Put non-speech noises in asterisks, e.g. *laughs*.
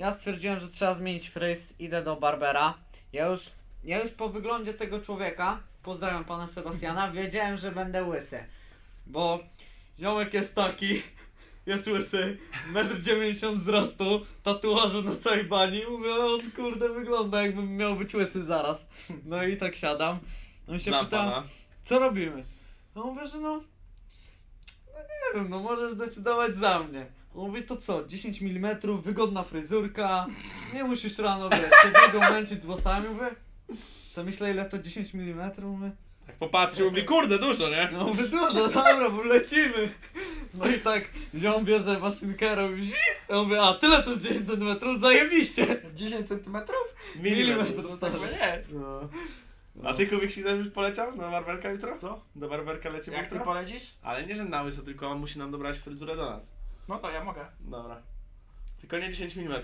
Ja stwierdziłem, że trzeba zmienić fryz, idę do Barbera. Ja już, ja już po wyglądzie tego człowieka, pozdrawiam pana Sebastiana, *laughs* wiedziałem, że będę łysy. Bo ziomek jest taki, *laughs* jest łysy, 1,90 m wzrostu, tatuaże na całej bani. Mówię, on kurde wygląda jakbym miał być łysy zaraz. No i tak siadam. On się Znam pyta, pana. co robimy? No mówię, że no, no nie wiem, no może zdecydować za mnie. On mówi, to co, 10 mm, wygodna fryzurka, nie musisz rano, wiesz, się długo męczyć z włosami, mówię. Co myślę, ile to 10 mm? Mówię, Tak popatrzył, mówi, kurde, dużo, nie? no mówię, dużo, dobra, bo lecimy. No i tak, ziom bierze maszynkę, robi zi- ja mówię, a tyle to jest 10 cm, zajebiście. 10 centymetrów? Milimetr. Milimetr, tak nie. No. A ty Kubik si też już poleciał na barberka jutro? Co? Do barberka lecimy Jak ty jutro? polecisz? Ale nie, że na łyso, tylko on musi nam dobrać fryzurę do nas. No to ja mogę. Dobra. Tylko nie 10 mm.